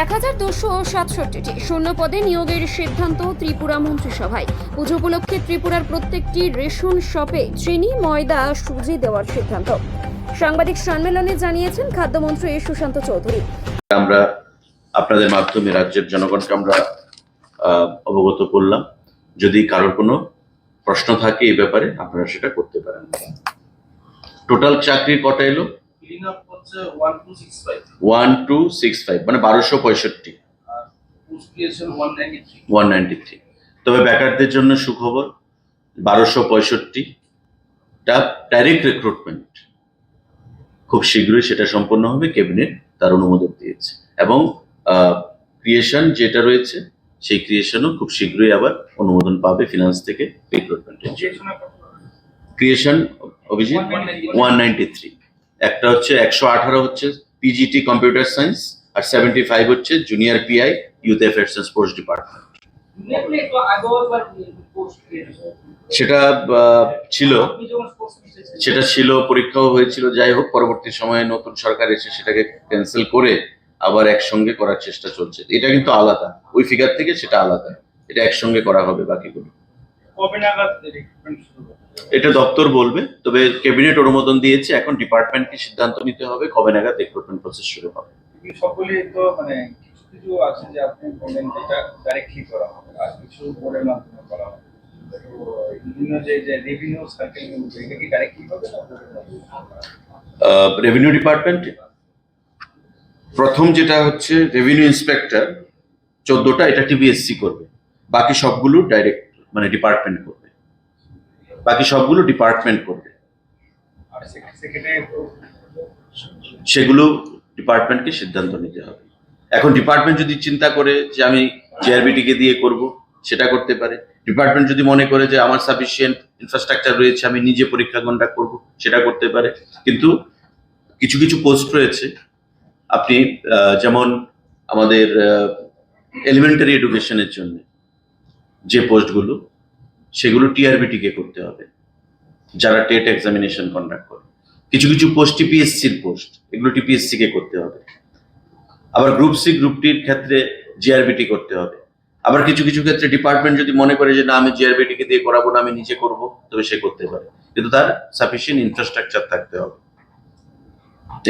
এক হাজার দুশো সাতষট্টিটি শূন্য পদে নিয়োগের সিদ্ধান্ত ত্রিপুরা মন্ত্রিসভায়। পুজো উপলক্ষে ত্রিপুরার প্রত্যেকটি রেশন শপে চিনি, ময়দা, সুজি দেওয়ার সিদ্ধান্ত। সাংবাদিক সম্মেলনে জানিয়েছেন খাদ্যমন্ত্রী সুশান্ত চৌধুরী। আমরা আপনাদের মাধ্যমে রাজ্যের জনগণকে আমরা অবগত করলাম। যদি কারোর কোনো প্রশ্ন থাকে এই ব্যাপারে, আপনারা সেটা করতে পারেন। টোটাল চাকরির কটা এলো? ওয়ান টু সিক্স ফাইভ মানে বারোশো পঁয়ষট্টি। One ninety three one ninety three তবে ব্যাকারদের জন্য সুখবর বারোশো পঁয়ষট্টিটা ডাইরেক্ট রিক্রুটমেন্ট খুব শীঘ্রই সেটা সম্পন্ন হবে ক্যাবিনেট তার অনুমোদন দিয়েছে। এবং ক্রিয়েশন যেটা রয়েছে সেই ক্রিয়েশনও খুব শীঘ্রই আবার অনুমোদন পাবে ফিনান্স থেকে রিক্রুটমেন্টের জন্য। Creation Abhijit? One ninety three একটা হচ্ছে একশো আঠারো হচ্ছে পিজিটি কম্পিউটার সায়েন্স আর সেভেন্টি ফাইভ হচ্ছে junior PI youth affairs and sports department সেটা ছিল। সেটা ছিল, পরীক্ষাও হয়েছিল, যাই হোক, পরবর্তী সময়ে নতুন সরকার এসে সেটাকে ক্যান্সেল করে আবার একসঙ্গে করার চেষ্টা চলছে। এটা কিন্তু আলাদা। ওই ফিগার থেকে সেটা আলাদা। এটা একসঙ্গে করা হবে বাকিগুলো। কবে নাগাদ এটা দপ্তর বলবে তবে ক্যাবিনেট অনুমোদন দিয়েছে এখন ডিপার্টমেন্টকে সিদ্ধান্ত নিতে হবে কবে নাগাদ রিক্রুটমেন্ট প্রসেস শুরু হবে। তো মানে কিছু কিছু আছে যে আপনি বললেন এটা ডাইরেক্টলি করা হবে আর কিছু বোর্ডের মাধ্যমে করা হবে। বিভিন্ন যে যে রেভিনিউ সার্কেল এটা কি ডাইরেক্টলি হবে? রেভিনিউ ডিপার্টমেন্ট প্রথম যেটা হচ্ছে রেভিনিউ ইন্সপেক্টর চোদ্দটা এটা টিবিএসসি করবে। বাকি সবগুলো ডাইরেক্ট মানে ডিপার্টমেন্ট করবে। বাকি সবগুলো ডিপার্টমেন্ট করবে। সেগুলো ডিপার্টমেন্টকে সিদ্ধান্ত নিতে হবে। এখন ডিপার্টমেন্ট যদি চিন্তা করে যে আমি জিআরবিটিকে দিয়ে করব সেটা করতে পারে। ডিপার্টমেন্ট যদি মনে করে যে আমার সাফিসিয়েন্ট ইনফ্রাস্ট্রাকচার রয়েছে আমি নিজে পরীক্ষা কন্ডাক্ট করব সেটা করতে পারে। কিন্তু কিছু কিছু পোস্ট রয়েছে। আপনি যেমন আমাদের এলিমেন্টারি এডুকেশনের জন্য যে পোস্টগুলো সেগুলো টিআরবিটিকে করতে হবে। যারা টেট এক্সামিনেশন কন্ডাক্ট করে। কিছু কিছু পোস্ট টিপিএসসির পোস্ট এগুলো টিপিএসসি কে করতে হবে। আবার গ্রুপ সি গ্রুপ টির ক্ষেত্রে জিআরবিটি করতে হবে। আবার কিছু কিছু ক্ষেত্রে ডিপার্টমেন্ট যদি মনে করে যে, না, আমি জিআরবিটি কে দিয়ে করাবো না, আমি নিজে করব, তবে সে করতে পারে। কিন্তু তার সাফিসিয়েন্ট ইনফ্রাস্ট্রাকচার থাকতে হবে।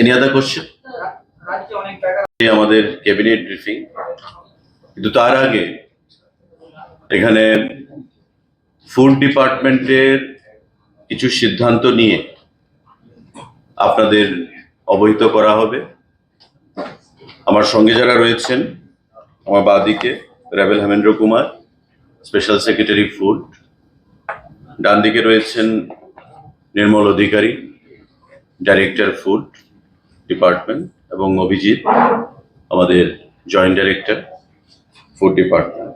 এনি আদার কোশ্চেন আমাদের ক্যাবিনেট ব্রিফিং কিন্তু তার আগে এখানে ফুড ডিপার্টমেন্টের কিছু সিদ্ধান্ত নিয়ে আপনাদের অবহিত করা হবে। আমার সঙ্গে যারা রয়েছেন, আমার বাদিকে rebel Hemendra Kumar, special secretary food. ডান দিকে রয়েছেন Nirmal Adhikari, director food department এবং অভিজিৎ, আমাদের জয়েন্ট ডাইরেক্টর, ফুড ডিপার্টমেন্ট।